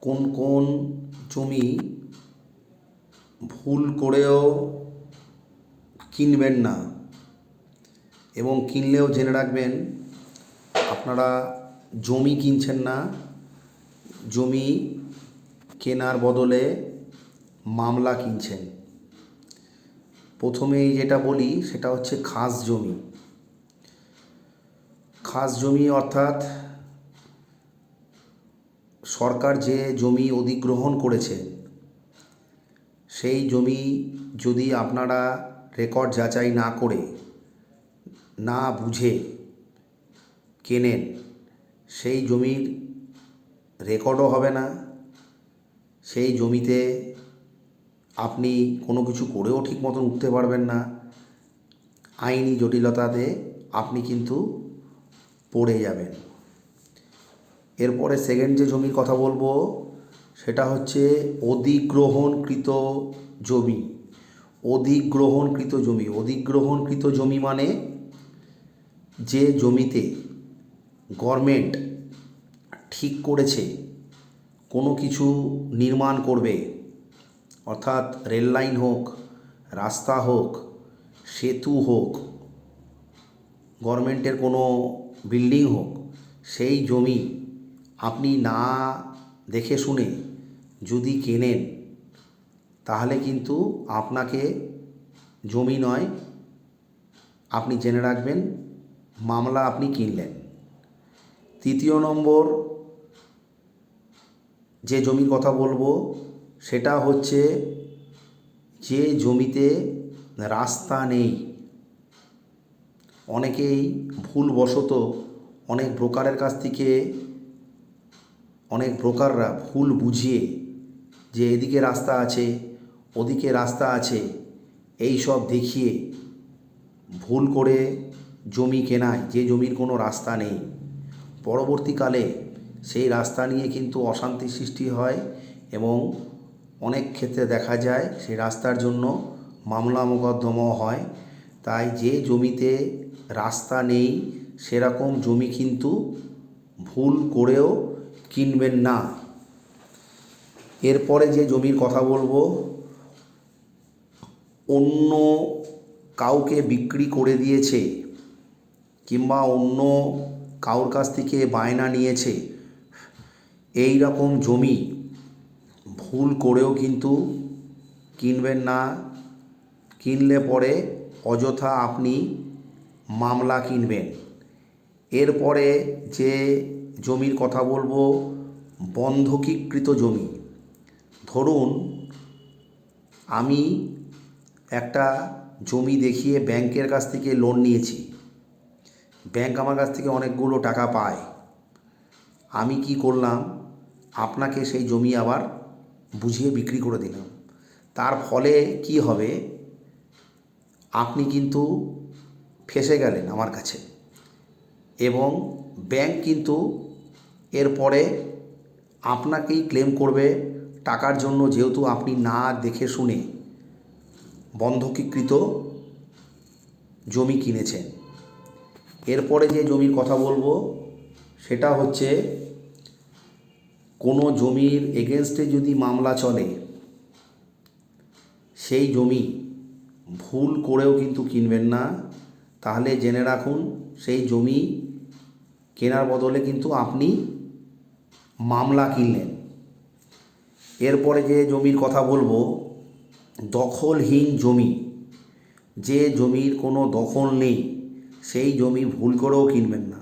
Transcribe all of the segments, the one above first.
কোন কোন জমি ভুল করেও কিনবেন না এবং কিনলেও জেনে রাখবেন, আপনারা জমি কিনছেন না, জমি কেনার বদলে মামলা কিনছেন। প্রথমেই যেটা বলি সেটা হচ্ছে খাস জমি। খাস জমি অর্থাৎ সরকার যে জমি অধিগ্রহণ করেছে, সেই জমি যদি আপনারা রেকর্ড যাচাই না করে, না বুঝে কেনেন, সেই জমির রেকর্ডও হবে না। সেই জমিতে আপনি কোনো কিছু করেও ঠিক মতন উঠতে পারবেন না। আইনি জটিলতাতে আপনি কিন্তু পড়ে যাবেন। এরপরে সেকেন্ড যে জমির কথা বলব, সেটা হচ্ছে অধিগ্রহণকৃত জমি। অধিগ্রহণকৃত জমি। অধিগ্রহণকৃত জমি মানে যে জমিতে গভর্নমেন্ট ঠিক করেছে, কোনো কিছু নির্মাণ করবে, অর্থাৎ রেল লাইন হোক, রাস্তা হোক, সেতু হোক গভর্নমেন্টের কোনো বিল্ডিং হোক, সেই জমি আপনি না দেখে শুনে যদি কেনেন, তাহলে কিন্তু আপনাকে জমি নয়, আপনি জেনে রাখবেন, মামলা আপনি কিনলেন। তৃতীয় নম্বর, যে জমির কথা বলব, সেটা হচ্ছে যে জমিতে রাস্তা নেই। অনেকেই ভুলবশত অনেক ব্রোকারের কাছ থেকে অনেক ব্রোকাররা ভুল বুঝিয়ে যে এদিকে রাস্তা আছে, ওদিকে রাস্তা আছে, এই সব দেখিয়ে ভুল করে জমি কেনায়, যে জমির কোনো রাস্তা নেই। পরবর্তীকালে সেই রাস্তা নিয়ে কিন্তু অশান্তি সৃষ্টি হয় এবং অনেক ক্ষেত্রে দেখা যায় সেই রাস্তার জন্য মামলা মোকদ্দমাও হয়। তাই যে জমিতে রাস্তা নেই, সেরকম জমি কিন্তু ভুল করেও কিনবেন না। এরপরে যে জমির কথা বলব, অন্য কাউকে বিক্রি করে দিয়েছে কিংবা অন্য কারোর কাছ থেকে বায়না নিয়েছে, এই রকম জমি ভুল করেও কিন্তু কিনবেন না। কিনলে পরে অযথা আপনি মামলা কিনবেন। এরপরে যে জমির কথা বলব। বন্ধকীকৃত জমি। ধরুন, আমি একটা জমি দেখিয়ে ব্যাংকের কাছ থেকে লোন নিয়েছি। ব্যাংক আমার কাছ থেকে অনেকগুলো টাকা পায়। আমি কি করলাম? আপনাকে সেই জমি আবার বুঝিয়ে বিক্রি করে দিলাম। তার ফলে কি হবে? আপনি কিন্তু ফেসে গেলেন আমার কাছে। এবং ব্যাংক কিন্তু এরপরে আপনাকেই ক্লেম করবে টাকার জন্য যেহেতু আপনি না দেখে শুনে বন্ধকীকৃত জমি কিনেছেন। এরপরে যে জমির কথা বলব, সেটা হচ্ছে কোনো জমির এগেনস্টে যদি মামলা চলে, সেই জমি ভুল করেও কিন্তু কিনবেন না। তাহলে জেনে রাখুন, সেই জমি কেনার বদলে কিন্তু আপনি মামলা কিনলেন। এরপরে যে জমির কথা বলব, দখলহীন জমি, যে জমির কোনো দখল নেই, সেই জমি ভুল করেও কিনবেন না।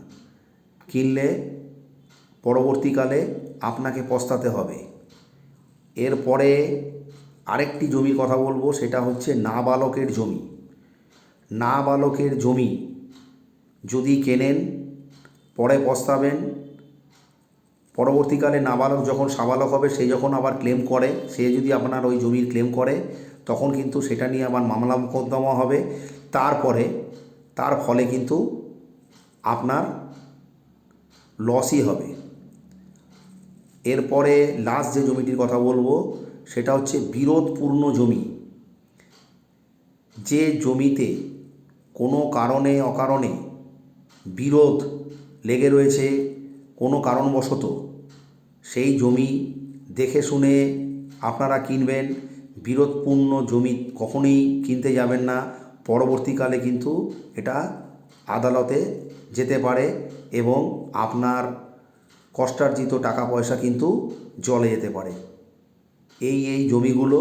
কিনলে পরবর্তীকালে আপনাকে পস্তাতে হবে। এরপরে আরেকটি জমির কথা বলব, সেটা হচ্ছে নাবালকের জমি। নাবালকের জমি যদি কেনেন পরে পস্তাবেন। পরবর্তীকালে নাবালক যখন সাবালক হবে, সে যখন আবার ক্লেম করে, সে যদি আপনার ওই জমির ক্লেম করে, তখন কিন্তু সেটা নিয়ে আবার মামলা মোকদ্দমা হবে। তারপরে, তার ফলে কিন্তু আপনার লসই হবে। এরপরে লাস্ট যে জমিটির কথা বলব, সেটা হচ্ছে বিরোধপূর্ণ জমি। যে জমিতে কোনো কারণে অকারণে বিরোধ লেগে রয়েছে কোনো কারণবশত, সেই জমি দেখে শুনে আপনারা কিনবেন। বিরোধপূর্ণ জমি কখনোই কিনতে যাবেন না। পরবর্তীকালে কিন্তু এটা আদালতে যেতে পারে এবং আপনার কষ্টার্জিত টাকা পয়সা কিন্তু জলে যেতে পারে। এই এই জমিগুলো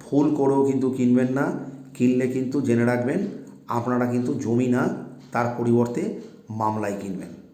ভুল করেও কিন্তু কিনবেন না। কিনলে কিন্তু জেনে রাখবেন, আপনারা কিন্তু জমি না, তার পরিবর্তে মামলায় কিনবেন।